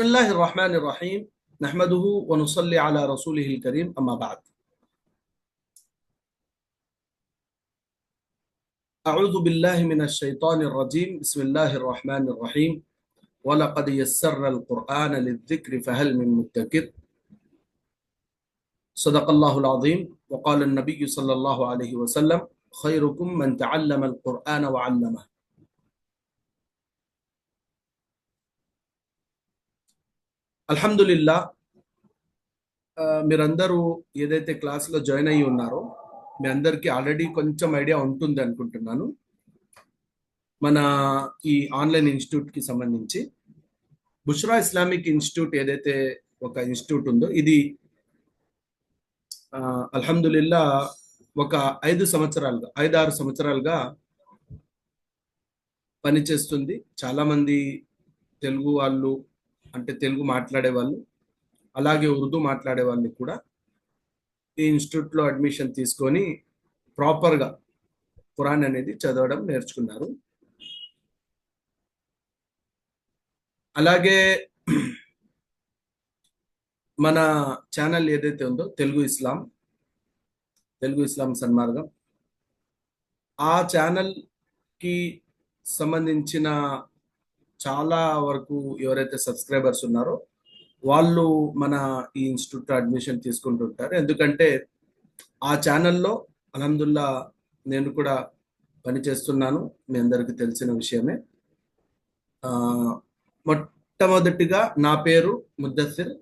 بسم الله الرحمن الرحيم. نحمده ونصلي على رسوله الكريم. أما بعد. أعوذ بالله من الشيطان الرجيم. بسم الله الرحمن الرحيم. ولقد يسرنا القرآن للذكر فهل من مدكر؟ صدق الله العظيم. وقال النبي صلى الله عليه وسلم خيركم من تعلم القرآن وعلمه. అల్హమ్దుల్లా మీరందరూ ఏదైతే క్లాస్లో జాయిన్ అయ్యి ఉన్నారో మీ అందరికీ ఆల్రెడీ కొంచెం ఐడియా ఉంటుంది అనుకుంటున్నాను. మన ఈ ఆన్లైన్ ఇన్స్టిట్యూట్కి సంబంధించి బుష్రా ఇస్లామిక్ ఇన్స్టిట్యూట్ ఏదైతే ఒక ఇన్స్టిట్యూట్ ఉందో ఇది అల్హమ్దుల్లా ఒక ఐదు సంవత్సరాలుగా ఐదు ఆరు సంవత్సరాలుగా పనిచేస్తుంది. చాలామంది తెలుగు వాళ్ళు అంటే తెలుగు మాట్లాడే వాళ్ళు అలాగే ఉర్దూ మాట్లాడే వాళ్ళు కూడా ఈ ఇన్స్టిట్యూట్లో అడ్మిషన్ తీసుకొని ప్రాపర్గా ఖురాన్ అనేది చదవడం నేర్చుకున్నారు. అలాగే మన ఛానల్ ఏదైతే ఉందో తెలుగు ఇస్లాం తెలుగు ఇస్లాం సన్మార్గం ఆ ఛానల్కి సంబంధించిన చాలా వరకు ఎవరైతే సబ్స్క్రైబర్స్ ఉన్నారో వాళ్ళు మన ఈ ఇన్స్టిట్యూట్ అడ్మిషన్ తీసుకుంటుంటారు. ఎందుకంటే ఆ ఛానల్లో అలహదుల్లా నేను కూడా పనిచేస్తున్నాను. మీ అందరికీ తెలిసిన విషయమే. మొట్టమొదటిగా నా పేరు ముద్దసిర్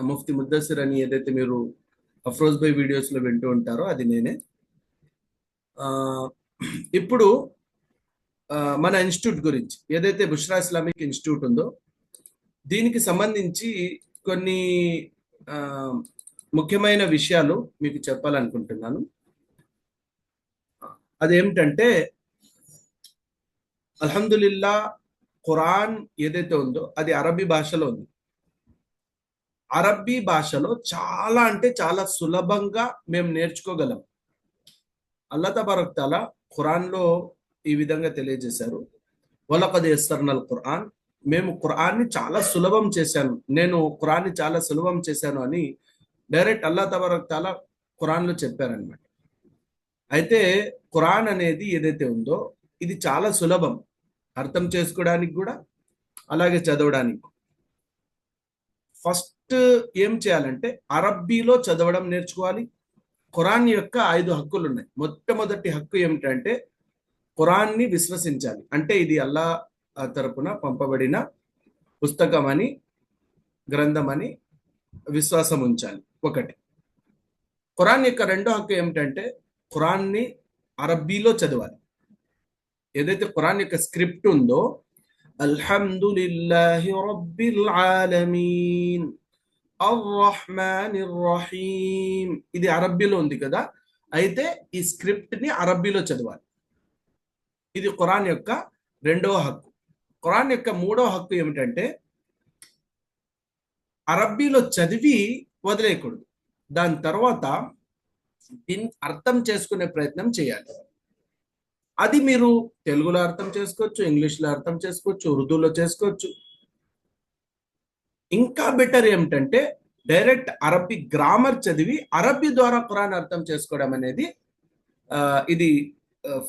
ముఫ్తి ముద్దసిర్ అని ఏదైతే మీరు అఫ్రోజ్ బై వీడియోస్లో వింటూ ఉంటారో అది నేనే. ఇప్పుడు మన ఇన్స్టిట్యూట్ గురించి ఏదైతే బుష్రా ఇస్లామిక్ ఇన్స్టిట్యూట్ ఉందో దీనికి సంబంధించి కొన్ని ముఖ్యమైన విషయాలు మీకు చెప్పాలనుకుంటున్నాను. అదేమిటంటే అల్హందుల్లా ఖురాన్ ఏదైతే ఉందో అది అరబీ భాషలో ఉంది. అరబ్బీ భాషలో చాలా అంటే చాలా సులభంగా మేము నేర్చుకోగలం. అల్లా ఖురాన్లో ఈ విధంగా తెలియజేశారు. వలపది ఎస్తర్నల్ ఖురాన్ మేము ఖురాన్ని చాలా సులభం చేశాను. నేను ఖురాన్ని చాలా సులభం చేశాను అని డైరెక్ట్ అల్లా తబరక్ తాలా ఖురాన్లో చెప్పారనమాట అయితే ఖురాన్ అనేది ఏదైతే ఉందో ఇది చాలా సులభం. అర్థం చేసుకోవడానికి కూడా అలాగే చదవడానికి ఫస్ట్ ఏం చేయాలంటే అరబ్బీలో చదవడం నేర్చుకోవాలి. ఖురాన్ యొక్క ఐదు హక్కులు ఉన్నాయి మొట్టమొదటి హక్కు ఏమిటంటే ఖురాన్ని విశ్వసించాలి. అంటే ఇది అల్లా తరపున పంపబడిన పుస్తకం అని గ్రంథం అని విశ్వాసం ఉంచాలి ఒకటి. ఖురాన్ యొక్క రెండో హక్కు ఏమిటంటే ఖురాన్ని అరబ్బీలో చదవాలి. ఏదైతే ఖురాన్ యొక్క స్క్రిప్ట్ ఉందో అల్హమ్దులిల్లాహి రబ్బిల్ ఆలమీన్ రహీం ఇది అరబ్బీలో ఉంది కదా అయితే ఈ స్క్రిప్ట్ని అరబ్బీలో చదవాలి. ఇది ఖురాన్ యొక్క రెండవ హక్కు. ఖురాన్ యొక్క మూడవ హక్కు ఏమిటంటే అరబ్బీలో చదివి వదిలేయకూడదు. దాని తర్వాత దీన్ని అర్థం చేసుకునే ప్రయత్నం చేయాలి. అది మీరు తెలుగులో అర్థం చేసుకోవచ్చు ఇంగ్లీష్లో అర్థం చేసుకోవచ్చు ఉర్దూలో చేసుకోవచ్చు. ఇంకా బెటర్ ఏమిటంటే డైరెక్ట్ అరబ్బీ గ్రామర్ చదివి అరబ్బీ ద్వారా ఖురాన్ అర్థం చేసుకోవడం అనేది ఇది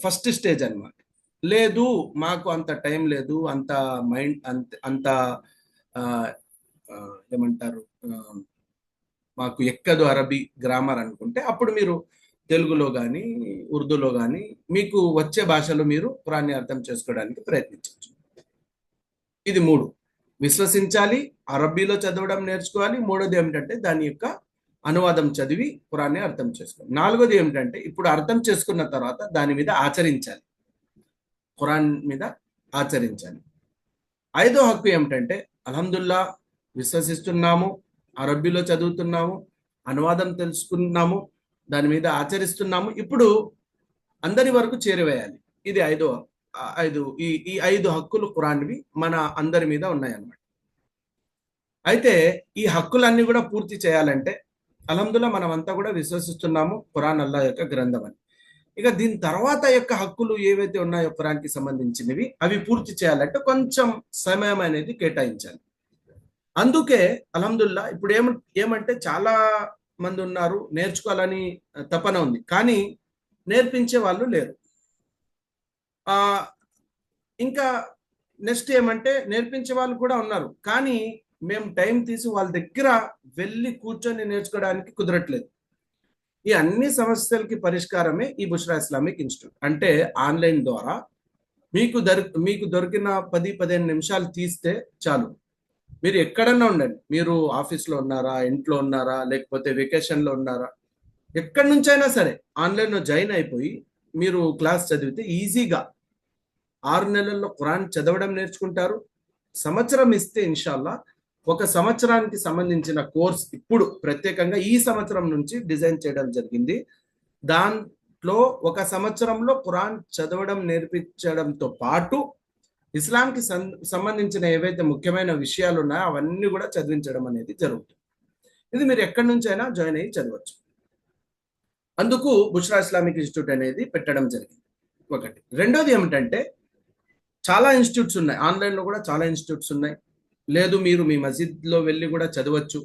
ఫస్ట్ స్టేజ్ అనమాట లేదు మాకు అంత టైం లేదు అంత మైండ్ అంత అంత ఏమంటారు మాకు ఎక్కదు అరబీ గ్రామర్ అనుకుంటే అప్పుడు మీరు తెలుగులో కానీ ఉర్దూలో కానీ మీకు వచ్చే భాషలో మీరు పురాన్ని అర్థం చేసుకోవడానికి ప్రయత్నించవచ్చు. ఇది మూడు. విశ్వసించాలి అరబీలో చదవడం నేర్చుకోవాలి మూడోది ఏమిటంటే దాని యొక్క అనువాదం చదివి పురాన్ని అర్థం చేసుకోవాలి. నాలుగోది ఏమిటంటే ఇప్పుడు అర్థం చేసుకున్న తర్వాత దాని మీద ఆచరించాలి. ఖురాన్ మీద ఆచరించాలి. ఐదో హక్కు ఏమిటంటే అల్హమ్దుల్లా విశ్వసిస్తున్నాము అరబ్బీలో చదువుతున్నాము అనువాదం తెలుసుకున్నాము దాని మీద ఆచరిస్తున్నాము ఇప్పుడు అందరి వరకు చేరవేయాలి. ఇది ఐదో ఐదు ఈ ఈ ఐదు హక్కులు ఖురాన్వి మన అందరి మీద ఉన్నాయన్నమాట. అయితే ఈ హక్కులన్నీ కూడా పూర్తి చేయాలంటే అల్హమ్దుల్లా మనం అంతా కూడా విశ్వసిస్తున్నాము ఖురాన్ అల్లా యొక్క గ్రంథం అని. ఇక దీని తర్వాత యొక్క హక్కులు ఏవైతే ఉన్నాయో ఖురాన్కి సంబంధించినవి అవి పూర్తి చేయాలంటే కొంచెం సమయం అనేది కేటాయించాలి. అందుకే అలహదుల్లా ఇప్పుడు ఏమ ఏమంటే చాలా మంది ఉన్నారు నేర్చుకోవాలని తపన ఉంది కానీ నేర్పించే వాళ్ళు లేరు. ఆ ఇంకా నెక్స్ట్ ఏమంటే నేర్పించే వాళ్ళు కూడా ఉన్నారు కానీ మేము టైం తీసి వాళ్ళ దగ్గర వెళ్ళి కూర్చొని నేర్చుకోవడానికి కుదరట్లేదు. ఈ అన్ని సమస్యలకి పరిష్కారమే ఈ బుష్రా ఇస్లామిక్ ఇన్స్టిట్యూట్. అంటే ఆన్లైన్ ద్వారా మీకు దొరి మీకు దొరికిన పది పదిహేను నిమిషాలు తీస్తే చాలు. మీరు ఎక్కడన్నా ఉండండి. మీరు ఆఫీస్లో ఉన్నారా ఇంట్లో ఉన్నారా లేకపోతే వెకేషన్లో ఉన్నారా? ఎక్కడి నుంచైనా సరే ఆన్లైన్లో జాయిన్ అయిపోయి మీరు క్లాస్ చదివితే ఈజీగా ఆరు నెలల్లో ఖురాన్ చదవడం నేర్చుకుంటారు. సంవత్సరం ఇస్తే ఇన్షాల్లా ఒక సంవత్సరానికి సంబంధించిన కోర్స్ ఇప్పుడు ప్రత్యేకంగా ఈ సంవత్సరం నుంచి డిజైన్ చేయడం జరిగింది. దాంట్లో ఒక సంవత్సరంలో ఖురాన్ చదవడం నేర్పించడంతో పాటు ఇస్లాంకి సంబంధించిన ఏవైతే ముఖ్యమైన విషయాలు ఉన్నాయో అవన్నీ కూడా చదివించడం అనేది జరుగుతుంది. ఇది మీరు ఎక్కడి నుంచి అయినా జాయిన్ అయ్యి చదవచ్చు. అందుకు బుష్రా ఇస్లామిక్ ఇన్స్టిట్యూట్ అనేది పెట్టడం జరిగింది. ఒకటి. రెండోది ఏమిటంటే చాలా ఇన్స్టిట్యూట్స్ ఉన్నాయి. ఆన్లైన్లో కూడా చాలా ఇన్స్టిట్యూట్స్ ఉన్నాయి. లేదు మీరు మీ మసీద్లో వెళ్ళి కూడా చదవచ్చు.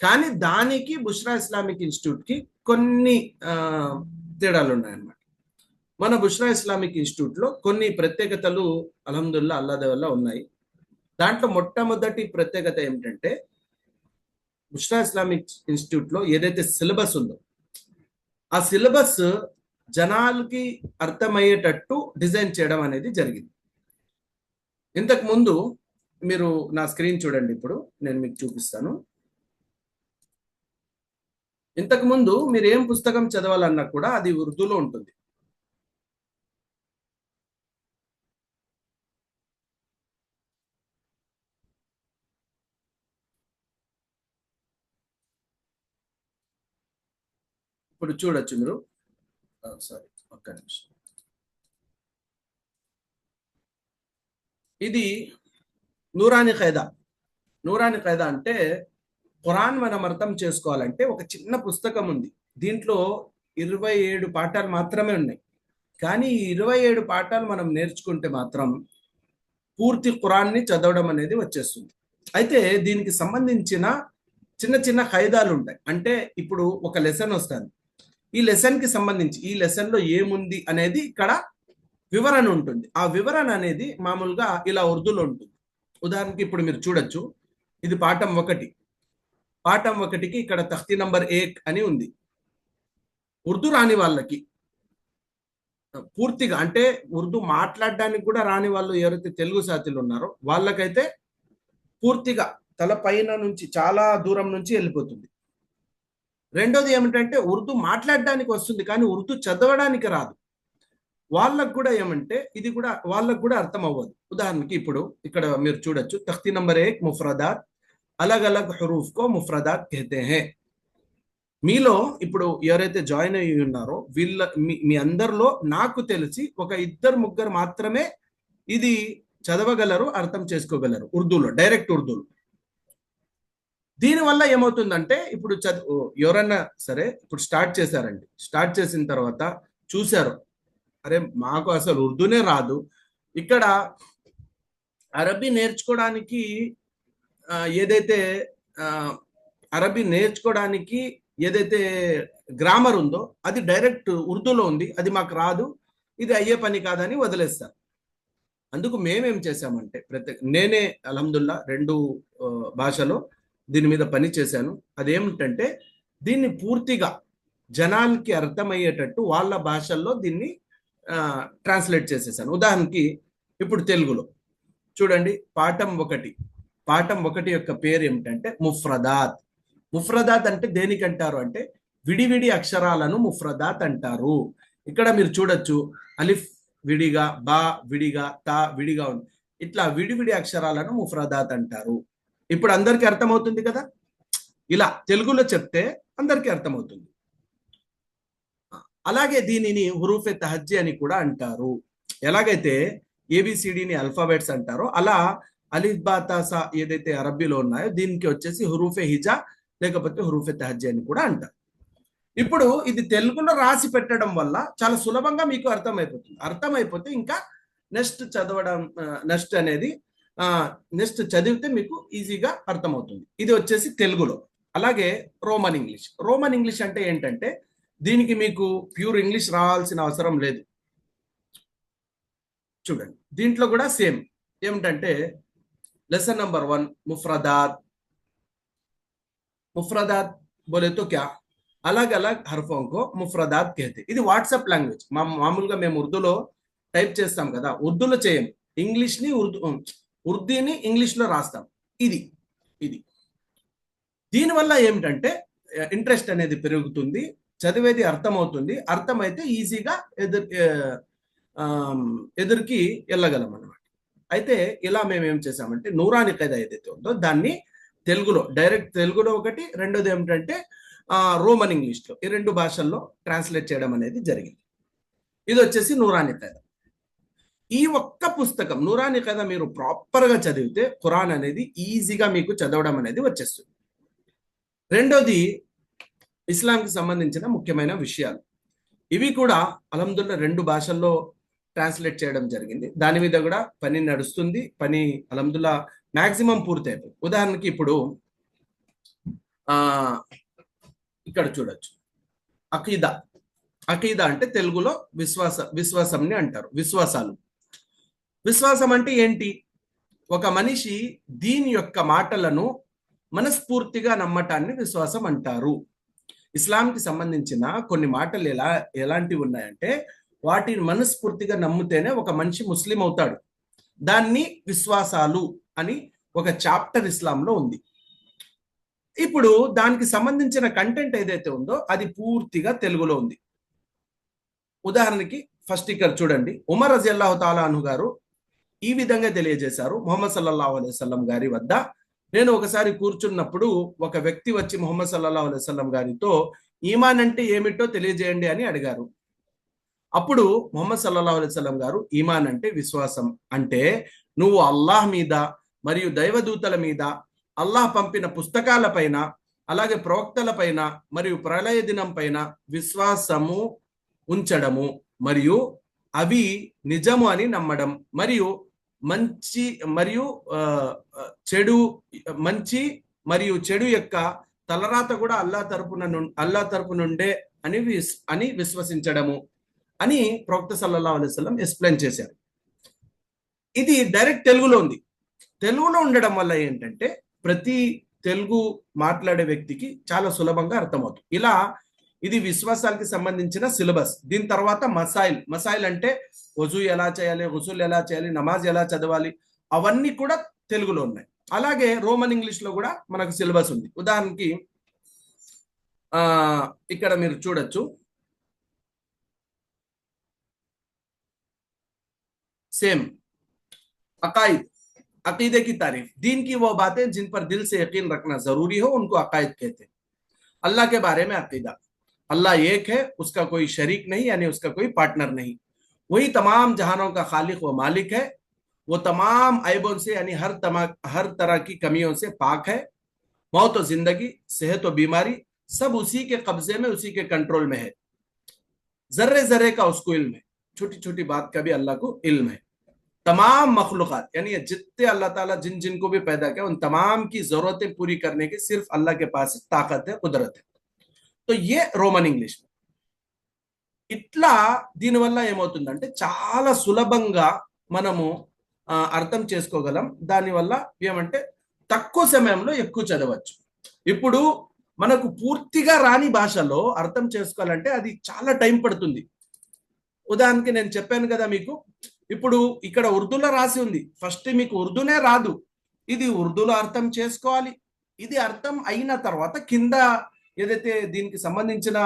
కానీ దానికి బుష్రా ఇస్లామిక్ ఇన్స్టిట్యూట్కి కొన్ని తేడాలు ఉన్నాయన్నమాట మన బుష్రా ఇస్లామిక్ ఇన్స్టిట్యూట్లో కొన్ని ప్రత్యేకతలు అలహదుల్లా అల్లాద వల్ల ఉన్నాయి. దాంట్లో మొట్టమొదటి ప్రత్యేకత ఏమిటంటే బుష్రా ఇస్లామిక్ ఇన్స్టిట్యూట్లో ఏదైతే సిలబస్ ఉందో ఆ సిలబస్ జనాలకి అర్థమయ్యేటట్టు డిజైన్ చేయడం అనేది జరిగింది. ఇంతకు ముందు మీరు నా స్క్రీన్ చూడండి ఇప్పుడు నేను మీకు చూపిస్తాను. ఇంతకు ముందు మీరు ఏం పుస్తకం చదవాలన్నా కూడా అది ఉర్దూలో ఉంటుంది. ఇప్పుడు చూడొచ్చు మీరు. సారీ ఒక్క నిమిషం. ఇది నూరాని ఖైదా. నూరాని ఖైదా అంటే ఖురాన్ మనం అర్థం చేసుకోవాలంటే ఒక చిన్న పుస్తకం ఉంది. దీంట్లో ఇరవై ఏడు పాఠాలు మాత్రమే ఉన్నాయి. కానీ ఈ ఇరవై ఏడు పాఠాలు మనం నేర్చుకుంటే మాత్రం పూర్తి ఖురాన్ని చదవడం అనేది వచ్చేస్తుంది. అయితే దీనికి సంబంధించిన చిన్న చిన్న ఖైదాలు ఉంటాయి. అంటే ఇప్పుడు ఒక లెసన్ వస్తుంది. ఈ లెసన్కి సంబంధించి ఈ లెసన్లో ఏముంది అనేది ఇక్కడ వివరణ ఉంటుంది. ఆ వివరణ అనేది మామూలుగా ఇలా ఉర్దూలో ఉంటుంది. ఉదాహరణకి ఇప్పుడు మీరు చూడొచ్చు ఇది పాఠం ఒకటి. పాఠం ఒకటికి ఇక్కడ తఖ్తి నంబర్ ఏక్ అని ఉంది. ఉర్దూ రాని వాళ్ళకి పూర్తిగా అంటే ఉర్దూ మాట్లాడడానికి కూడా రాని వాళ్ళు ఎవరైతే తెలుగు సాథీలు ఉన్నారో వాళ్ళకైతే పూర్తిగా తల పైన నుంచి చాలా దూరం నుంచి వెళ్ళిపోతుంది. రెండోది ఏమిటంటే ఉర్దూ మాట్లాడడానికి వస్తుంది కానీ ఉర్దూ చదవడానికి రాదు. వాళ్ళకు కూడా ఏమంటే ఇది కూడా వాళ్ళకు కూడా అర్థం అవ్వదు ఉదాహరణకి ఇప్పుడు ఇక్కడ మీరు చూడొచ్చు తఖ్తి నంబర్ ఏక్ ముఫ్రదాత్ అలగ్ అలగ్ హరూఫ్ కో ముఫ్రదాత్ కహతే హే. మీలో ఇప్పుడు ఎవరైతే జాయిన్ అయ్యి ఉన్నారో వీళ్ళ మీ అందరిలో నాకు తెలిసి ఒక ఇద్దరు ముగ్గురు మాత్రమే ఇది చదవగలరు అర్థం చేసుకోగలరు. ఉర్దూలో డైరెక్ట్ ఉర్దూలో. దీనివల్ల ఏమవుతుందంటే ఇప్పుడు చదువు ఎవరన్నా సరే ఇప్పుడు స్టార్ట్ చేశారండి. స్టార్ట్ చేసిన తర్వాత చూశారు అరే మాకు అసలు ఉర్దూనే రాదు. ఇక్కడ అరబీ నేర్చుకోవడానికి ఏదైతే అరబీ నేర్చుకోవడానికి ఏదైతే గ్రామర్ ఉందో అది డైరెక్ట్ ఉర్దూలో ఉంది. అది మాకు రాదు. ఇది అయ్యే పని కాదని వదిలేస్తారు. అందుకు మేమేం చేశామంటే ప్రత్యేక నేనే అలహదుల్లా రెండు భాషలో దీని మీద పని చేశాను. అదేమిటంటే దీన్ని పూర్తిగా జనానికి అర్థమయ్యేటట్టు వాళ్ళ భాషల్లో దీన్ని ట్రాన్స్లేట్ చేసేసాను. ఉదాహరణకి ఇప్పుడు తెలుగులో. చూడండి పాఠం ఒకటి. పాఠం ఒకటి యొక్క పేరు ఏమిటంటే ముఫ్రదాత్. ముఫ్రదాత్ అంటే దేనికి అంటారు అంటే విడివిడి అక్షరాలను ముఫ్రదాత్ అంటారు. ఇక్కడ మీరు చూడొచ్చు అలిఫ్ విడిగా బా విడిగా తా విడిగా ఉంది. ఇట్లా విడివిడి అక్షరాలను ముఫ్రదాత్ అంటారు. ఇప్పుడు అందరికీ అర్థమవుతుంది కదా? ఇలా తెలుగులో చెప్తే అందరికీ అర్థమవుతుంది. అలాగే దీనిని హురూఫే తహజ్జీ అని కూడా అంటారు. ఎలాగైతే ఏబిసిడిని అల్ఫాబెట్స్ అంటారో అలా అలిబాతాసా ఏదైతే అరబ్బీలో ఉన్నాయో దీనికి వచ్చేసి హురూఫే హిజా లేకపోతే హురూఫే తహజ్జీ అని కూడా అంటారు. ఇప్పుడు ఇది తెలుగులో రాసి పెట్టడం వల్ల చాలా సులభంగా మీకు అర్థమైపోతుంది. అర్థమైపోతే ఇంకా నెక్స్ట్ చదవడం నెక్స్ట్ అనేది నెక్స్ట్ చదివితే మీకు ఈజీగా అర్థమవుతుంది. ఇది వచ్చేసి తెలుగులో. అలాగే రోమన్ ఇంగ్లీష్. రోమన్ ఇంగ్లీష్ అంటే ఏంటంటే దీనికి మీకు ప్యూర్ ఇంగ్లీష్ రావాల్సిన అవసరం లేదు. చూడండి. దీంట్లో కూడా సేమ్ ఏమిటంటే లెసన్ నంబర్ వన్ ముఫ్రదాత్ ముఫ్రదాత్ బోలే తో క్యా అలగ్ అలగ్ హర్ఫోంకో ముఫ్రదాత్ కేతే. ఇది వాట్సాప్ లాంగ్వేజ్. మా మామూలుగా మేము ఉర్దూలో టైప్ చేస్తాం కదా ఉర్దూలో చేయం. ఇంగ్లీష్ని ఉర్దూ ఉర్దీని ఇంగ్లీష్లో రాస్తాం. ఇది ఇది. దీనివల్ల ఏమిటంటే ఇంట్రెస్ట్ అనేది పెరుగుతుంది. చదివేది అర్థమవుతుంది. అర్థమైతే ఈజీగా ఎదురు ఎదురుకి వెళ్ళగలం అనమాట అయితే ఇలా మేము ఏం చేసామంటే నూరాని కథ ఏదైతే ఉందో దాన్ని తెలుగులో డైరెక్ట్ తెలుగులో ఒకటి రెండోది ఏమిటంటే రోమన్ ఇంగ్లీష్లో ఈ రెండు భాషల్లో ట్రాన్స్లేట్ చేయడం అనేది జరిగింది. ఇది వచ్చేసి నూరాని కథ. ఈ ఒక్క పుస్తకం నూరాని కథ మీరు ప్రాపర్గా చదివితే ఖురాన్ అనేది ఈజీగా మీకు చదవడం అనేది వచ్చేస్తుంది. రెండోది ఇస్లాంకి సంబంధించిన ముఖ్యమైన విషయాలు. ఇవి కూడా అలహదుల్లా రెండు భాషల్లో ట్రాన్స్లేట్ చేయడం జరిగింది. దాని మీద కూడా పని నడుస్తుంది. పని అలహదుల్లా మాక్సిమం పూర్తయిపోయింది. ఉదాహరణకి ఇప్పుడు ఆ ఇక్కడ చూడొచ్చు. అకీదా. అకీదా అంటే తెలుగులో విశ్వాస విశ్వాసంని అంటారు. విశ్వాసాలు. విశ్వాసం అంటే ఏంటి? ఒక మనిషి దీని యొక్క మాటలను మనస్ఫూర్తిగా నమ్మటాన్ని విశ్వాసం అంటారు. ఇస్లాంకి సంబంధించిన కొన్ని మాటలు ఎలా ఎలాంటివి ఉన్నాయంటే వాటిని మనస్ఫూర్తిగా నమ్మితేనే ఒక మనిషి ముస్లిం అవుతాడు. దాన్ని విశ్వాసాలు అని ఒక చాప్టర్ ఇస్లాంలో ఉంది. ఇప్పుడు దానికి సంబంధించిన కంటెంట్ ఏదైతే ఉందో అది పూర్తిగా తెలుగులో ఉంది. ఉదాహరణకి ఫస్ట్ ఇక్కడ చూడండి. ఉమర్ తాలా తాలాను గారు ఈ విధంగా తెలియజేశారు. మొహమ్మద్ సల్లల్లాహు అలైవల్లం గారి వద్ద నేను ఒకసారి కూర్చున్నప్పుడు ఒక వ్యక్తి వచ్చి మొహమ్మద్ సల్లాహు అలైవల్లం గారితో ఈమాన్ అంటే ఏమిటో తెలియజేయండి అని అడిగారు. అప్పుడు మొహమ్మద్ సల్లాహు అలైవల్లం గారు ఈమాన్ అంటే విశ్వాసం. అంటే నువ్వు అల్లాహ్ మీద మరియు దైవదూతల మీద అల్లాహ్ పంపిన పుస్తకాల పైన అలాగే ప్రవక్తల పైన మరియు ప్రళయ దినం పైన విశ్వాసము ఉంచడము మరియు అవి నిజము అని నమ్మడం మరియు మంచి మరియు చెడు మంచి మరియు చెడు యొక్క తలరాత కూడా అల్లా తరపున అల్లా తరపు నుండే అని అని విశ్వసించడము అని ప్రవక్త సల్లల్లా అలైవలం ఎక్స్ప్లెయిన్ చేశారు. ఇది డైరెక్ట్ తెలుగులో ఉంది. తెలుగులో ఉండడం వల్ల ఏంటంటే ప్రతి తెలుగు మాట్లాడే వ్యక్తికి చాలా సులభంగా అర్థమవుతుంది. ఇలా ఇది విశ్వాసాలకి సంబంధించిన సిలబస్ దీని తర్వాత మసాయిల్ మసాయిల్ అంటే వజు ఎలా చేయాలి హుజుల్ ఎలా చేయాలి నమాజ్ ఎలా చదవాలి అవన్నీ కూడా తెలుగులో ఉన్నాయి అలాగే రోమన్ ఇంగ్లీష్ లో కూడా మనకు సిలబస్ ఉంది ఉదాహరణకి ఆ ఇక్కడ మీరు చూడొచ్చు సేమ్ अकायद अकीदे की तारीफ दीन की वो बातें जिन पर दिल से यकीन रखना जरूरी हो उनको अकायद कहते हैं अल्लाह के बारे में अकीदा अल्लाह एक है, उसका कोई शरीक नहीं, यानी उसका कोई पार्टनर नहीं। वही तमाम जहानों का खालिक व मालिक है। वो तमाम ऐबों से, यानी हर तमा, हर तरह की कमियों से पाक है। मौत और ज़िंदगी, सेहत और बीमारी, सब उसी के कब्जे में, उसी के कंट्रोल में है। जर्रे जर्रे का उसको इल्म है। छोटी छोटी बात का भी अल्लाह को इल्म है। तमाम मखलूकत, यानी जितने अल्लाह ताला जिन जिन को भी पैदा किया, उन तमाम की जरूरतें पूरी करने की सिर्फ़ अल्लाह के पास ताकत है, कुदरत है। So A Roman English? ఇట్లా దీనివల్ల ఏమవుతుందంటే చాలా సులభంగా మనము అర్థం చేసుకోగలం. దానివల్ల ఏమంటే తక్కువ సమయంలో ఎక్కువ చదవచ్చు. ఇప్పుడు మనకు పూర్తిగా రాని భాషలో అర్థం చేసుకోవాలంటే అది చాలా టైం పడుతుంది. ఉదాహరణకి నేను చెప్పాను కదా మీకు ఇప్పుడు ఇక్కడ ఉర్దూలో రాసి ఉంది. ఫస్ట్ మీకు ఉర్దూనే రాదు. ఇది ఉర్దూలో అర్థం చేసుకోవాలి. ఇది అర్థం అయిన తర్వాత కింద ఏదైతే దీనికి సంబంధించిన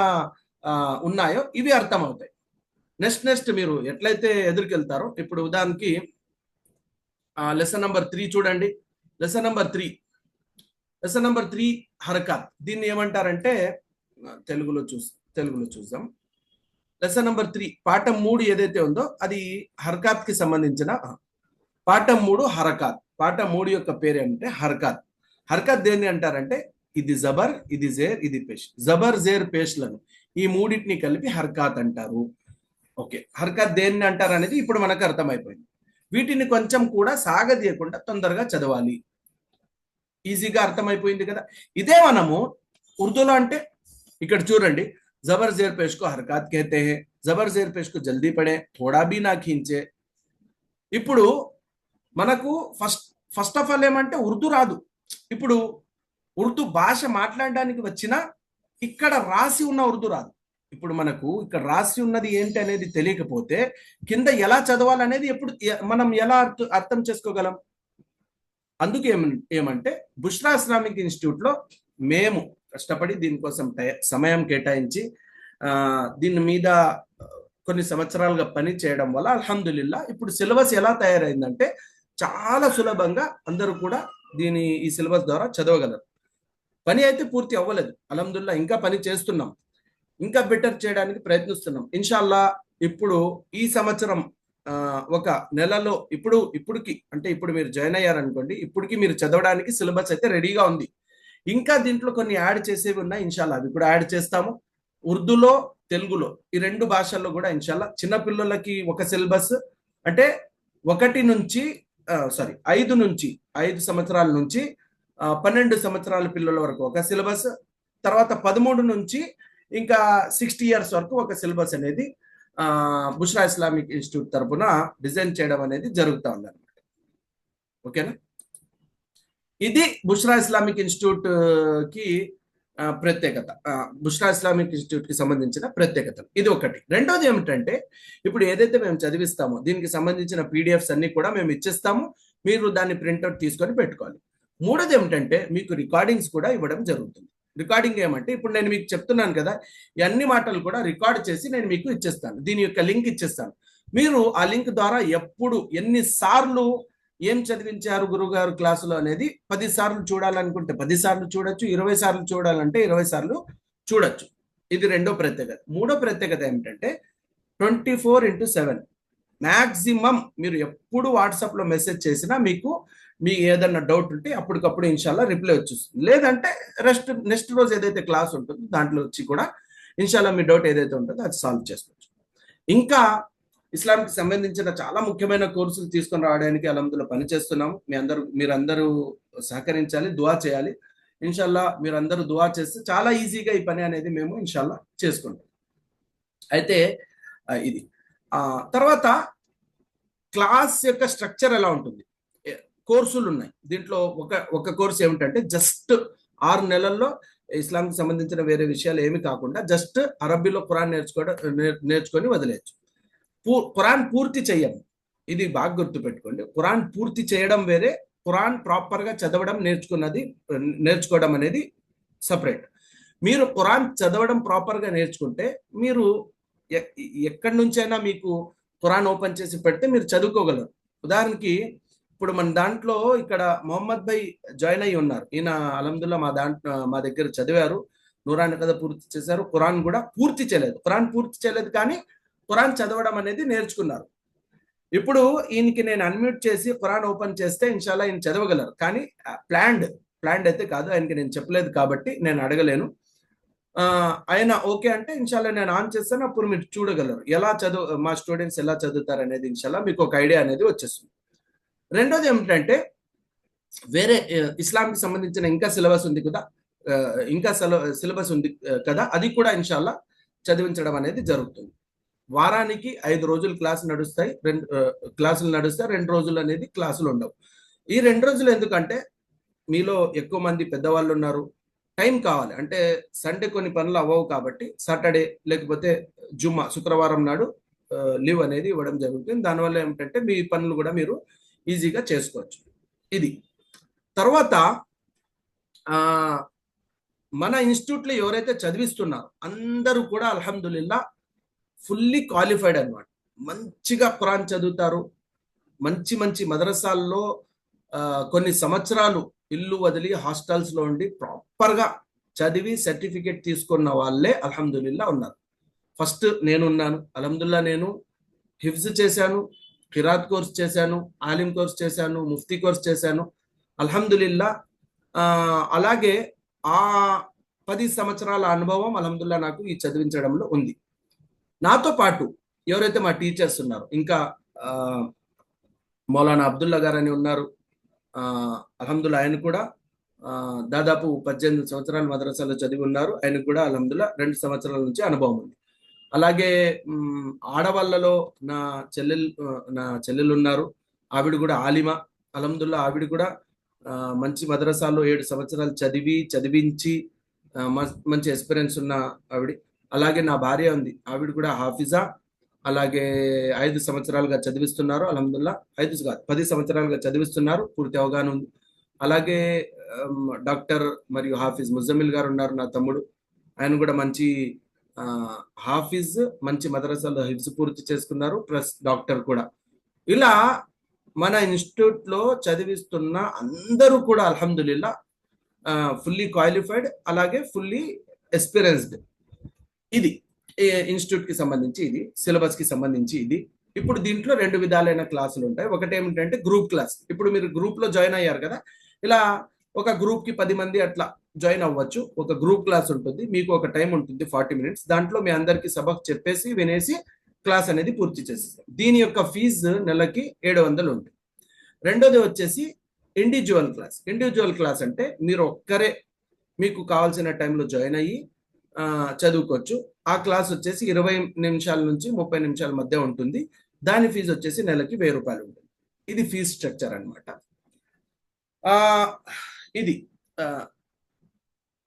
ఉన్నాయో ఇవి అర్థం అవుతాయి నెక్స్ట్ నెక్స్ట్ మీరు ఎట్లయితే ఎదురుకెళ్తారో ఇప్పుడు ఉదాహరణకి లెసన్ నంబర్ త్రీ చూడండి. Lesson number three lesson number three హరకాత్. దీన్ని ఏమంటారంటే తెలుగులో చూస్ తెలుగులో చూద్దాం. లెసన్ నంబర్ త్రీ పాఠం మూడు ఏదైతే ఉందో అది హర్కాత్కి సంబంధించిన పాఠం మూడు హరకాత్. పాఠం మూడు యొక్క పేరు ఏంటంటే హర్కాత్. హర్కాత్ దేన్ని అంటారంటే ఇది జబర్ ఇది జేర్ ఇది పేష్. జబర్ జేర్ పేష్లను ఈ మూడింటిని కలిపి హర్కాత్ అంటారు. ఓకే. హర్కాత్ దేన్ని అంటారు అనేది ఇప్పుడు మనకు అర్థమైపోయింది. వీటిని కొంచెం కూడా సాగదీయకుండా తొందరగా చదవాలి. ఈజీగా అర్థమైపోయింది కదా. ఇదే మనము ఉర్దూలో అంటే ఇక్కడ చూడండి. జబర్ జేర్ పేష్కు హర్కాత్ కేతే హే. జబర్ జేర్ పేష్కు జల్దీ పడే థోడా బీ నా ఖీంచే. ఇప్పుడు మనకు ఫస్ట్ ఫస్ట్ ఆఫ్ ఆల్ ఏమంటే ఉర్దూ రాదు. ఇప్పుడు ఉర్దూ భాష మాట్లాడడానికి వచ్చిన ఇక్కడ రాసి ఉన్న ఉర్దూ రాదు. ఇప్పుడు మనకు ఇక్కడ రాసి ఉన్నది ఏంటి అనేది తెలియకపోతే కింద ఎలా చదవాలనేది ఎప్పుడు మనం ఎలా అర్థం అర్థం చేసుకోగలం? అందుకే ఏమంటే బుష్రా ఇస్లామిక్ ఇన్స్టిట్యూట్లో మేము కష్టపడి దీనికోసం టై- సమయం కేటాయించి దీని మీద కొన్ని సంవత్సరాలుగా పని చేయడం వల్ల అల్హమ్దుల్లా ఇప్పుడు సిలబస్ ఎలా తయారైందంటే చాలా సులభంగా అందరూ కూడా దీని ఈ సిలబస్ ద్వారా చదవగలరు. పని అయితే పూర్తి అవ్వలేదు. అలహదుల్లా ఇంకా పని చేస్తున్నాం. ఇంకా బెటర్ చేయడానికి ప్రయత్నిస్తున్నాం. ఇన్షాల్లా ఇప్పుడు ఈ సంవత్సరం ఒక నెలలో ఇప్పుడు ఇప్పుడుకి అంటే ఇప్పుడు మీరు జాయిన్ అయ్యారనుకోండి ఇప్పటికి మీరు చదవడానికి సిలబస్ అయితే రెడీగా ఉంది. ఇంకా దీంట్లో కొన్ని యాడ్ చేసేవి ఉన్నాయి ఇన్షాల్లా. అవి కూడా యాడ్ చేస్తాము. ఉర్దూలో తెలుగులో ఈ రెండు భాషల్లో కూడా ఇన్షాల్లా. చిన్నపిల్లలకి ఒక సిలబస్ అంటే ఒకటి నుంచి సారీ ఐదు నుంచి ఐదు సంవత్సరాల నుంచి పన్నెండు సంవత్సరాల పిల్లల వరకు ఒక సిలబస్ తర్వాత పదమూడు నుంచి ఇంకా సిక్స్టీ ఇయర్స్ వరకు ఒక సిలబస్ అనేది బుష్రా ఇస్లామిక్ ఇన్స్టిట్యూట్ తరపున డిజైన్ చేయడం అనేది జరుగుతూ ఉందన్నమాట. ఓకేనా? ఇది బుష్రా ఇస్లామిక్ ఇన్స్టిట్యూట్కి ప్రత్యేకత. బుష్రా ఇస్లామిక్ ఇన్స్టిట్యూట్కి సంబంధించిన ప్రత్యేకత. ఇది ఒకటి. రెండోది ఏమిటంటే ఇప్పుడు ఏదైతే మేము చదివిస్తామో దీనికి సంబంధించిన పీడిఎఫ్స్ అన్ని కూడా మేము ఇచ్చేస్తాము. మీరు దాన్ని ప్రింట్అవుట్ తీసుకొని పెట్టుకోవాలి. మూడోది ఏమిటంటే మీకు రికార్డింగ్స్ కూడా ఇవ్వడం జరుగుతుంది. రికార్డింగ్ ఏమంటే ఇప్పుడు నేను మీకు చెప్తున్నాను కదా అన్ని మాటలు కూడా రికార్డ్ చేసి నేను మీకు ఇచ్చేస్తాను. దీని యొక్క లింక్ ఇచ్చేస్తాను. మీరు ఆ లింక్ ద్వారా ఎప్పుడు ఎన్నిసార్లు ఏం చదివించారు గురుగారు క్లాసులో అనేది పది సార్లు చూడాలనుకుంటే పది సార్లు చూడొచ్చు ఇరవై సార్లు చూడాలంటే ఇరవై సార్లు చూడొచ్చు. ఇది రెండో ప్రత్యేకత. మూడో ప్రత్యేకత ఏమిటంటే twenty four into seven. Maximum మీరు ఎప్పుడు వాట్సాప్లో మెసేజ్ చేసినా మీకు మీకు ఏదన్నా డౌట్ ఉంటే అప్పటికప్పుడు ఇన్షాల్లా రిప్లై వచ్చేస్తుంది. లేదంటే రెస్ట్ నెక్స్ట్ రోజు ఏదైతే క్లాస్ ఉంటుందో దాంట్లో వచ్చి కూడా ఇన్షాల్లా మీ డౌట్ ఏదైతే ఉంటుందో అది సాల్వ్ చేసుకోవచ్చు. ఇంకా ఇస్లాంకి సంబంధించిన చాలా ముఖ్యమైన కోర్సులు తీసుకొని రావడానికి అలందులో పనిచేస్తున్నాము మీ అందరూ మీరందరూ సహకరించాలి దువా చేయాలి. ఇన్షాల్లా మీరందరూ దువా చేస్తే చాలా ఈజీగా ఈ పని అనేది మేము ఇన్షాల్లా చేసుకుంటాం. అయితే ఇది. తర్వాత క్లాస్ యొక్క స్ట్రక్చర్ ఎలా ఉంటుంది? కోర్సులు ఉన్నాయి దీంట్లో ఒక ఒక కోర్స్ ఏమిటంటే జస్ట్ ఆరు నెలల్లో ఇస్లాంకి సంబంధించిన వేరే విషయాలు ఏమి కాకుండా జస్ట్ అరబ్బీలో ఖురాన్ నేర్చుకోవడం నేర్- నేర్చుకొని వదిలేయచ్చు. పూ- ఖురాన్ పూర్తి చేయము ఇది బాగా గుర్తుపెట్టుకోండి. ఖురాన్ పూర్తి చేయడం వేరే ఖురాన్ ప్రాపర్గా చదవడం నేర్చుకున్నది నేర్చుకోవడం అనేది సపరేట్. మీరు ఖురాన్ చదవడం ప్రాపర్గా నేర్చుకుంటే మీరు ఎక్కడి నుంచైనా మీకు ఖురాన్ ఓపెన్ చేసి పెడితే మీరు చదువుకోగలరు. ఉదాహరణకి ఇప్పుడు మన దాంట్లో ఇక్కడ మొహమ్మద్ భాయ్ జాయిన్ అయ్యి ఉన్నారు. ఈయన అలహదుల్లా మా దాంట్లో మా దగ్గర చదివారు. నూరాన్ని కథ పూర్తి చేశారు. ఖురాన్ కూడా పూర్తి చేయలేదు. ఖురాన్ పూర్తి చేయలేదు కానీ ఖురాన్ చదవడం అనేది నేర్చుకున్నారు. ఇప్పుడు ఈయనకి నేను అన్మ్యూట్ చేసి ఖురాన్ ఓపెన్ చేస్తే ఇన్షాల్లా ఈయన చదవగలరు. కానీ ప్లాండ్ ప్లాండ్ అయితే కాదు. ఆయనకి నేను చెప్పలేదు కాబట్టి నేను అడగలేను. ఆ, ఆయన ఓకే అంటే ఇన్షాల్లా నేను ఆన్ చేస్తాను. అప్పుడు మీరు చూడగలరు. ఎలా చదువు మా స్టూడెంట్స్ ఎలా చదువుతారు అనేది ఇన్షాల్లా మీకు ఒక ఐడియా అనేది వచ్చేస్తుంది. రెండోది ఏమిటంటే వేరే ఇస్లాంకి సంబంధించిన ఇంకా సిలబస్ ఉంది కదా ఇంకా సిలబస్ ఉంది కదా అది కూడా ఇన్షాల్లా చదివించడం అనేది జరుగుతుంది. వారానికి ఐదు రోజులు క్లాసులు నడుస్తాయి రెండు క్లాసులు నడుస్తాయి రెండు రోజులు అనేది క్లాసులు ఉండవు. ఈ రెండు రోజులు ఎందుకంటే మీలో ఎక్కువ మంది పెద్దవాళ్ళు ఉన్నారు టైం కావాలి. అంటే సండే కొన్ని పనులు అవ్వవు కాబట్టి సాటర్డే లేకపోతే జుమ్మా శుక్రవారం నాడు లీవ్ అనేది ఇవ్వడం జరుగుతుంది. దానివల్ల ఏమిటంటే మీ పనులు కూడా మీరు ఈజీగా చేసుకోవచ్చు. ఇది. తర్వాత మన ఇన్స్టిట్యూట్లో ఎవరైతే చదివిస్తున్నారో అందరూ కూడా అల్హమ్దుల్లా ఫుల్లీ క్వాలిఫైడ్ అనమాట మంచిగా ఖురాన్ చదువుతారు. మంచి మంచి మదరసాల్లో కొన్ని సంవత్సరాలు ఇల్లు వదిలి హాస్టల్స్లో ఉండి ప్రాపర్గా చదివి సర్టిఫికేట్ తీసుకున్న వాళ్ళే అల్హమ్దుల్లా ఉన్నారు. ఫస్ట్ నేనున్నాను. అల్హమ్దుల్లా నేను హిఫ్జ్ చేశాను. కిరాత్ కోర్స్ చేశాను ఆలిం కోర్స్ చేశాను ముఫ్తీ కోర్స్ చేశాను. అల్హమ్దుల్లా ఆ, అలాగే ఆ పది సంవత్సరాల అనుభవం అల్హమ్దుల్లా నాకు ఈ చదివించడంలో ఉంది. నాతో పాటు ఎవరైతే మా టీచర్స్ ఉన్నారో ఇంకా మౌలానా అబ్దుల్లా గారు అని ఉన్నారు అల్హమ్దుల్లా ఆయన కూడా దాదాపు పద్దెనిమిది సంవత్సరాలు మద్రసాలో చదివి ఉన్నారు. ఆయనకు కూడా అల్హమ్దుల్లా రెండు సంవత్సరాల నుంచి అనుభవం ఉంది. అలాగే ఆడవాళ్ళలో నా చెల్లెలు నా చెల్లెలు ఉన్నారు ఆవిడ కూడా ఆలిమ. అల్హమ్దుల్లా ఆవిడ కూడా మంచి మద్రసాలో ఏడు సంవత్సరాలు చదివి చదివించి మ- మంచి ఎక్స్పీరియన్స్ ఉన్న ఆవిడ. అలాగే నా భార్య ఉంది. ఆవిడ కూడా హాఫిజా. అలాగే ఐదు సంవత్సరాలుగా చదివిస్తున్నారు. అలహదుల్లా ఐదు కాదు పది సంవత్సరాలుగా చదివిస్తున్నారు. పూర్తి అవగాహన ఉంది. అలాగే డాక్టర్ మరియు హాఫీజ్ ముజమిల్ గారు ఉన్నారు నా తమ్ముడు. ఆయన కూడా మంచి హాఫీజ్ మంచి మదరసాలో హిఫ్జ్ పూర్తి చేసుకున్నారు ప్లస్ డాక్టర్ కూడా. ఇలా మన ఇన్స్టిట్యూట్లో చదివిస్తున్న అందరూ కూడా అల్హమ్దుల్లా ఫుల్లీ క్వాలిఫైడ్ అలాగే ఫుల్లీ ఎక్స్పీరియన్స్డ్. ఇది ఇన్స్టిట్యూట్కి సంబంధించి ఇది సిలబస్కి సంబంధించి ఇది. ఇప్పుడు దీంట్లో రెండు విధాలైన క్లాసులు ఉంటాయి. ఒకటి ఏమిటంటే గ్రూప్ క్లాస్. ఇప్పుడు మీరు గ్రూప్లో జాయిన్ అయ్యారు కదా ఇలా ఒక గ్రూప్కి పది మంది అట్లా జాయిన్ అవ్వచ్చు. ఒక గ్రూప్ క్లాస్ ఉంటుంది. మీకు ఒక టైం ఉంటుంది ఫార్టీ మినిట్స్. దాంట్లో మీ అందరికీ సబక్ చెప్పేసి వినేసి క్లాస్ అనేది పూర్తి చేసేస్తాం. దీని యొక్క ఫీజు నెలకి ఏడు వందలు ఉంటుంది. రెండోది వచ్చేసి ఇండివిజువల్ క్లాస్. ఇండివిజువల్ క్లాస్ అంటే మీరు ఒక్కరే మీకు కావాల్సిన టైంలో జాయిన్ అయ్యి చదువుకోవచ్చు. ఆ క్లాస్ వచ్చేసి ఇరవై నిమిషాల నుంచి ముప్పై నిమిషాల మధ్య ఉంటుంది. దాని ఫీజు వచ్చేసి నెలకి వెయ్యి రూపాయలు ఉంటుంది. ఇది ఫీజ్ స్ట్రక్చర్ అనమాట ఇది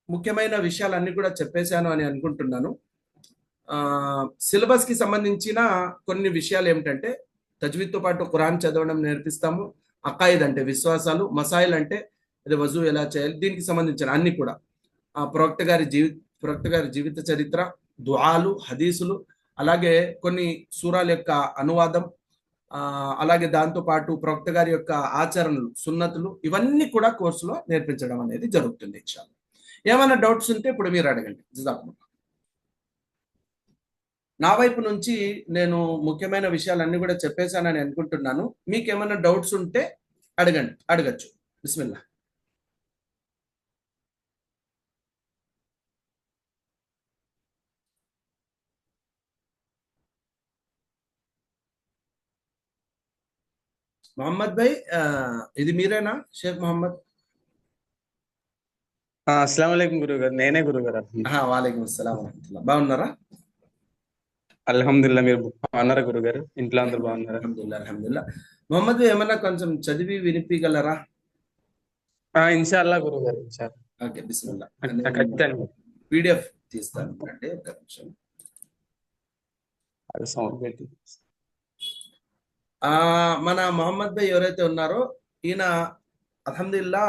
ముఖ్యమైన విషయాలన్నీ కూడా చెప్పేశాను అని అనుకుంటున్నాను. సిలబస్కి సంబంధించిన కొన్ని విషయాలు ఏమిటంటే తజ్వీద్తో పాటు ఖురాన్ చదవడం నేర్పిస్తాము. అకాయిద్ అంటే విశ్వాసాలు మసాయిల్ అంటే అది వజూ ఎలా చేయాలి దీనికి సంబంధించిన అన్ని కూడా. ఆ ప్రవక్త గారి జీవి ప్రవక్త గారి జీవిత చరిత్ర దుఆలు హదీసులు అలాగే కొన్ని సూరాల యొక్క అనువాదం ఆ, అలాగే దాంతో పాటు ప్రవక్త గారి యొక్క ఆచరణలు సున్నతులు ఇవన్నీ కూడా కోర్సులో నేర్పించడం అనేది జరుగుతుంది ఇన్షాల్లా. ఏమైనా డౌట్స్ ఉంటే ఇప్పుడు మీరు అడగండి. జజాకుముల్లాహ్. నా వైపు నుంచి నేను ముఖ్యమైన విషయాలన్నీ కూడా చెప్పేశానని అనుకుంటున్నాను. మీకు ఏమైనా డౌట్స్ ఉంటే అడగండి. అడగచ్చు. బిస్మిల్లా. మొహమ్మద్ భాయ్ ఇది మీరేనా షేక్ మొహమ్మద్? అస్సలం అయికం గురువు గారు నేనే గురువు గారు అస్సలాం వరహమతుల్లాహ్. బాగున్నారా? అల్హమ్దుల్లా మీరు బాగున్నారా గురువు గారు ఇంట్లో అందరు బాగున్నారా? అల్హమ్దుల్లా అల్హమ్దుల్లా మొహమ్మద్ భాయ్ ఏమన్నా కొంచెం చదివి వినిపించగలరా ఆ, ఇన్షాల్లా గురువు గారు ఇన్షాల్లా ఓకే బిస్మిల్లా ఖచ్చితంగా. పీడిఎఫ్ తీస్తాను. అంటే ఒక నిమిషం. అది సౌండ్ పెట్టి. ఆ మన మొహమ్మద్ భాయ్ ఎవరైతే ఉన్నారో ఈయన అల్హమ్దుల్లా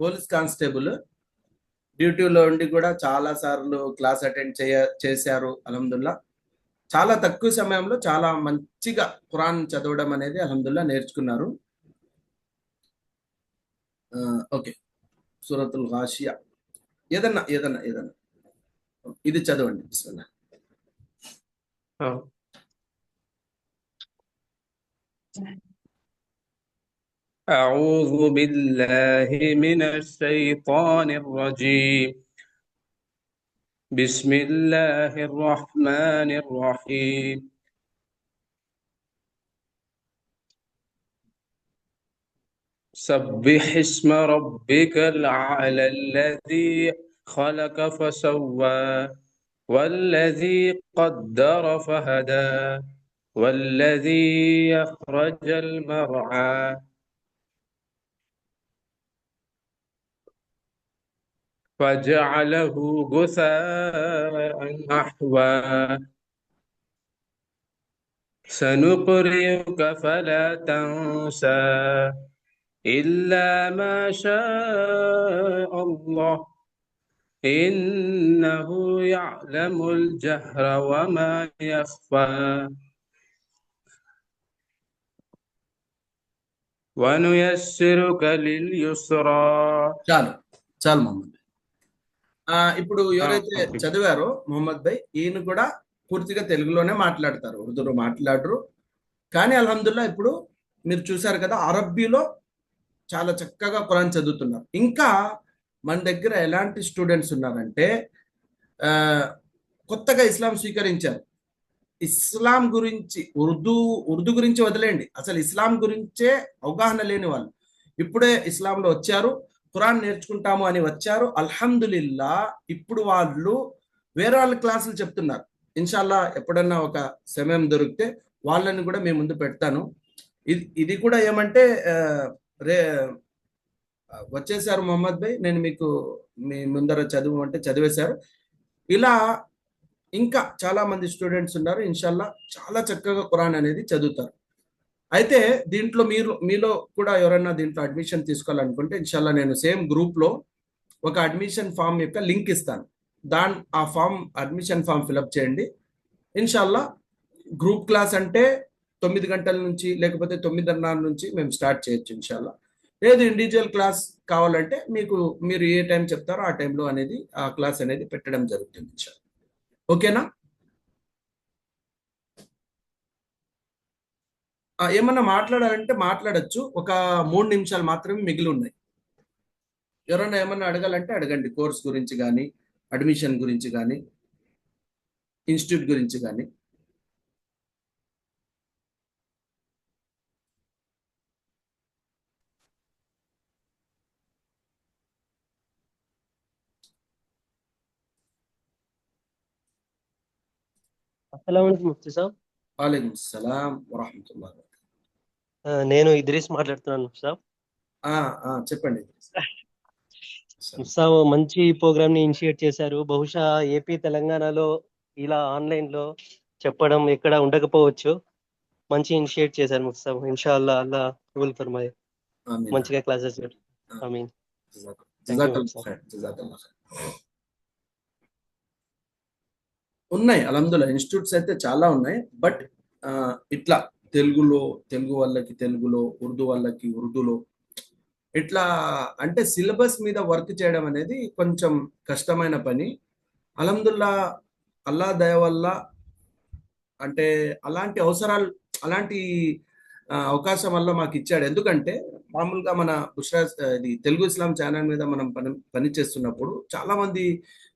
పోలీస్ కానిస్టేబుల్ డ్యూటీలో ఉండి కూడా చాలా సార్లు క్లాస్ అటెండ్ చేయ చేశారు అలహదుల్లా చాలా తక్కువ సమయంలో చాలా మంచిగా ఖురాన్ చదవడం అనేది అలహదుల్లా నేర్చుకున్నారు. ఓకే. సూరతుల్ హాషియా ఏదన్నా ఏదన్నా ఏదన్నా. ఇది చదవండి. బిస్మిల్లా. ఆ. أعوذ بالله من الشيطان الرجيم. بسم الله الرحمن الرحيم. سبح اسم ربك الأعلى الذي خلق فسوى والذي قدر فهدى والذي أخرج المرعى. فجعله غثاء أحوى. سنقرئك فلا تنسى إلا ما شاء الله. إنه يعلم الجهر وما يخفى. ونيسرك لليسرى. چلو چل محمد. ఇప్పుడు ఎవరైతే. చదివారో మొహమ్మద్ భాయ్ ఈయన కూడా పూర్తిగా తెలుగులోనే మాట్లాడతారు. ఉర్దూలో మాట్లాడరు. కానీ అల్హమ్దుల్లా ఇప్పుడు మీరు చూశారు కదా అరబ్బీలో చాలా చక్కగా ఖురాన్ చదువుతున్నారు. ఇంకా మన దగ్గర ఎలాంటి స్టూడెంట్స్ ఉన్నారంటే ఆ, కొత్తగా ఇస్లాం స్వీకరించారు. ఇస్లాం గురించి ఉర్దూ ఉర్దూ గురించి వదిలేయండి. అసలు ఇస్లాం గురించే అవగాహన లేని వాళ్ళు. ఇప్పుడే ఇస్లాంలో వచ్చారు. ఖురాన్ నేర్చుకుంటాము అని వచ్చారు. అల్హమ్దులిల్లా ఇప్పుడు వాళ్ళు వేరే వాళ్ళ క్లాసులు చెప్తున్నారు. ఇన్షాల్లా ఎప్పుడన్నా ఒక సమయం దొరికితే వాళ్ళని కూడా మేము ముందు పెడతాను. ఇది ఇది కూడా ఏమంటే రే వచ్చేసారు మొహమ్మద్ భాయ్ నేను మీకు మీ ముందర చదువు అంటే చదివేశారు. ఇలా ఇంకా చాలా మంది స్టూడెంట్స్ ఉన్నారు. ఇన్షాల్లా చాలా చక్కగా ఖురాన్ అనేది చదువుతారు. అయితే దీంట్లో మీరు మీలో కూడా ఎవరైనా దీంట్లో అడ్మిషన్ తీసుకోవాలనుకుంటే ఇన్షాల్లా నేను సేమ్ గ్రూప్లో ఒక అడ్మిషన్ ఫామ్ యొక్క లింక్ ఇస్తాను. దాని ఆ ఫామ్ అడ్మిషన్ ఫామ్ ఫిలప్ చేయండి. ఇన్షాల్లా గ్రూప్ క్లాస్ అంటే తొమ్మిది గంటల నుంచి లేకపోతే తొమ్మిదిన్నర నుంచి మేము స్టార్ట్ చేయొచ్చు ఇన్షాల్లా. లేదు ఇండివిజువల్ క్లాస్ కావాలంటే మీకు మీరు ఏ టైం చెప్తారో ఆ టైంలో అనేది ఆ క్లాస్ అనేది పెట్టడం జరుగుతుంది ఇన్షాల్లా. ఓకేనా? ఏమన్నా మాట్లాడాలంటే మాట్లాడొచ్చు. ఒక మూడు నిమిషాలు మాత్రమే మిగిలి ఉన్నాయి ఎవరైనా ఏమన్నా అడగాలంటే అడగండి. కోర్స్ గురించి కానీ అడ్మిషన్ గురించి కానీ ఇన్స్టిట్యూట్ గురించి కానీ అస్సలం ముఫ్తి సాబ్. వాలేకుమ్ సలాం వరహమతుల్లా నేను ఇద్రీస్ మాట్లాడుతున్నాను సాబ్ చెప్పండి సాబ్ మంచి ప్రోగ్రామ్ని ఇనిషియేట్ చేశారు. బహుశా ఏపీ తెలంగాణలో ఇలా ఆన్లైన్లో చెప్పడం ఎక్కడ ఉండకపోవచ్చు. మంచి ఇనిషియేట్ చేశారు ముఫ్తీ సాబ్ ఇన్షాల్లా అల్లా రూల్ ఫర్మాయ్. మంచిగా క్లాసెస్ ఐ మీన్ ఉన్నాయి అలహమ్దుల్లా ఇన్స్టిట్యూట్స్ అయితే చాలా ఉన్నాయి బట్ ఇట్లా తెలుగులో తెలుగు వాళ్ళకి తెలుగులో ఉర్దూ వాళ్ళకి ఉర్దూలో ఇట్లా అంటే సిలబస్ మీద వర్క్ చేయడం అనేది కొంచెం కష్టమైన పని. అలహమ్దుల్లా అల్లా దయ వల్ల అంటే అలాంటి అవసరాలు అలాంటి అవకాశం వల్ల మాకు ఇచ్చాడు. ఎందుకంటే మామూలుగా మన బుష్రా ఇది తెలుగు ఇస్లాం ఛానల్ మీద మనం పని పని చేస్తున్నప్పుడు చాలా మంది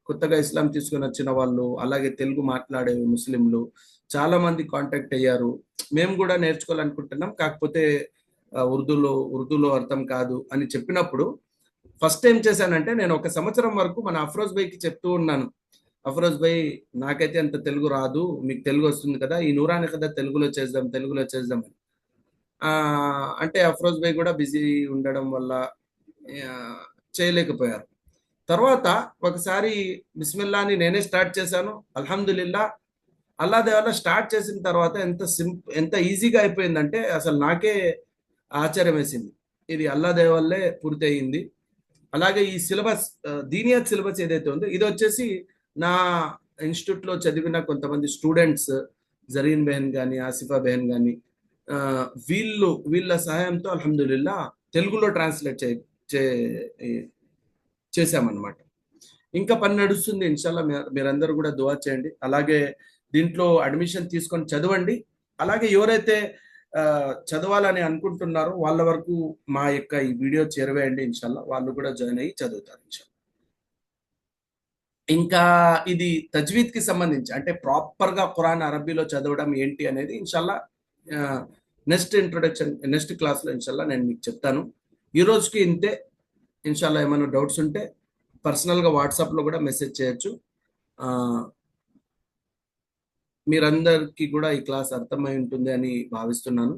కొత్తగా ఇస్లాం తీసుకొని వచ్చిన వాళ్ళు అలాగే తెలుగు మాట్లాడే ముస్లింలు చాలా మంది కాంటాక్ట్ అయ్యారు. మేము కూడా నేర్చుకోవాలనుకుంటున్నాం. కాకపోతే ఉర్దూలో ఉర్దూలో అర్థం కాదు అని చెప్పినప్పుడు ఫస్ట్ ఏం చేశానంటే నేను ఒక సంవత్సరం వరకు మన అఫ్రోజ్ బైకి చెప్తూ ఉన్నాను. అఫ్రోజ్ బై నాకైతే అంత తెలుగు రాదు మీకు తెలుగు వస్తుంది కదా ఈ నూరాని కదా తెలుగులో చేద్దాం తెలుగులో చేద్దాం అని. ఆ, అంటే అఫ్రోజ్ బై కూడా బిజీ ఉండడం వల్ల చేయలేకపోయారు. తర్వాత ఒకసారి బిస్మిల్లాని నేనే స్టార్ట్ చేశాను. అల్హమ్దులిల్లా. అల్లా దేవల్ల స్టార్ట్ చేసిన తర్వాత ఎంత సింప్ ఎంత ఈజీగా అయిపోయిందంటే అసలు నాకే ఆశ్చర్యం వేసింది ఇది అల్లా దేవల్లే పూర్తి అయ్యింది అలాగే ఈ సిలబస్ దీనియత్ సిలబస్ ఏదైతే ఉందో ఇది వచ్చేసి నా ఇన్స్టిట్యూట్లో చదివిన కొంతమంది స్టూడెంట్స్ జరీన్ బెహన్ కానీ ఆసిఫా బెహన్ కానీ వీళ్ళు వీళ్ళ సహాయంతో అల్హమ్దుల్లా తెలుగులో ట్రాన్స్లేట్ చే చే- చేశామన్నమాట. ఇంకా పని నడుస్తుంది. ఇన్షాల్లా మీరందరూ కూడా దువా చేయండి. అలాగే దీంట్లో అడ్మిషన్ తీసుకొని చదవండి. అలాగే ఎవరైతే చదవాలని అనుకుంటున్నారో వాళ్ళ వరకు మా యొక్క ఈ వీడియో చేరవేయండి ఇన్షాల్లా. వాళ్ళు కూడా జాయిన్ అయ్యి చదువుతారు ఇన్షాల్లా. ఇంకా ఇది తజ్వీద్కి సంబంధించి అంటే ప్రాపర్గా ఖురాన్ అరబీలో చదవడం ఏంటి అనేది ఇన్షాల్లా నెక్స్ట్ ఇంట్రొడక్షన్ నెక్స్ట్ క్లాస్లో ఇన్షాల్లా నేను మీకు చెప్తాను. ఈ రోజుకి ఇంతే. ఇన్షాల్లో ఏమైనా డౌట్స్ ఉంటే పర్సనల్గా వాట్సాప్లో కూడా మెసేజ్ చేయొచ్చు. మీరందరికీ కూడా ఈ క్లాస్ అర్థమై ఉంటుంది అని భావిస్తున్నాను.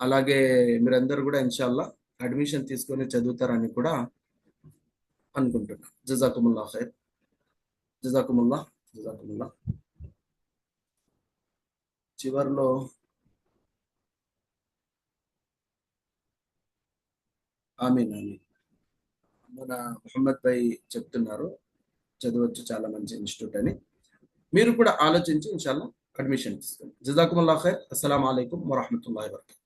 అలాగే మీరందరూ కూడా ఇన్షాల్లా అడ్మిషన్ తీసుకొని చదువుతారని కూడా అనుకుంటున్నాను. జజాకుముల్లా ఖైర్. జజాకుముల్లా జజాకుముల్లా చివరిలో ఆమెన్ ఆమెన్. మన మొహమ్మద్ భాయ్ చెప్తున్నారు. చదవచ్చు చాలా మంచి ఇన్స్టిట్యూట్ అని. మీరు కూడా ఆలోచించి ఇన్షాల్లా అడ్మిషన్ తీసుకోండి జజాకుముల్లా ఖైర్. అస్సలం అయికం వరహమూల వబరకాతుహు